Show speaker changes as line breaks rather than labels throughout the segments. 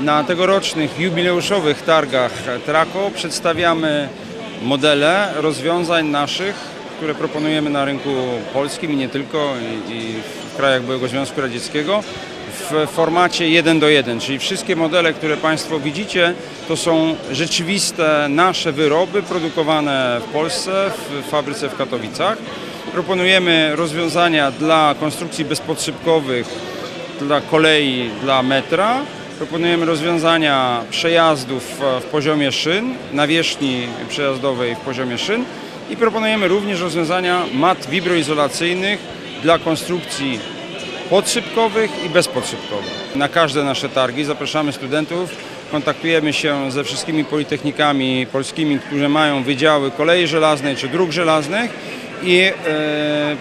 Na tegorocznych jubileuszowych targach Traco przedstawiamy modele rozwiązań naszych, które proponujemy na rynku polskim i nie tylko, i, w krajach byłego Związku Radzieckiego w formacie 1 do 1, czyli wszystkie modele, które Państwo widzicie, to są rzeczywiste nasze wyroby produkowane w Polsce, w fabryce w Katowicach. Proponujemy rozwiązania dla konstrukcji bezpodszypkowych, dla kolei, dla metra. Proponujemy rozwiązania przejazdów e, w poziomie szyn, nawierzchni przejazdowej w poziomie szyn i proponujemy również rozwiązania mat wibroizolacyjnych dla konstrukcji podszybkowych i bezpodszybkowych. Na każde nasze targi zapraszamy studentów, kontaktujemy się ze wszystkimi politechnikami polskimi, które mają wydziały kolei żelaznej czy dróg żelaznych i e,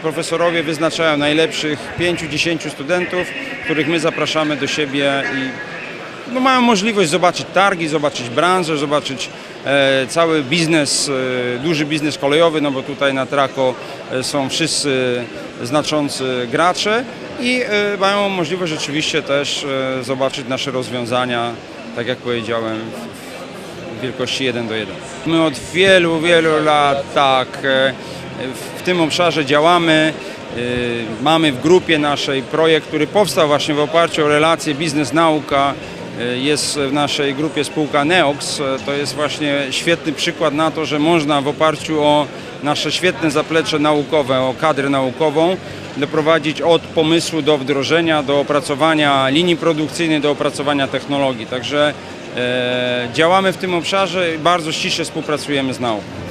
profesorowie wyznaczają najlepszych 5-10 studentów, których my zapraszamy do siebie i no, mają możliwość zobaczyć targi, zobaczyć branżę, zobaczyć e, cały biznes, e, duży biznes kolejowy, no bo tutaj na Trako e, są wszyscy znaczący gracze i e, mają możliwość rzeczywiście też e, zobaczyć nasze rozwiązania, tak jak powiedziałem, w, w wielkości 1 do 1. My od wielu, wielu lat tak e, w- w tym obszarze działamy. Y, Mamy w grupie naszej projekt, który powstał właśnie w oparciu o relacje biznes-nauka. Y, Jest w naszej grupie spółka Neox. Y, To jest właśnie świetny przykład na to, że można w oparciu o nasze świetne zaplecze naukowe, o kadrę naukową, doprowadzić od pomysłu do wdrożenia, do opracowania linii produkcyjnej, do opracowania technologii. Także e, działamy w tym obszarze i bardzo ściśle współpracujemy z nauką.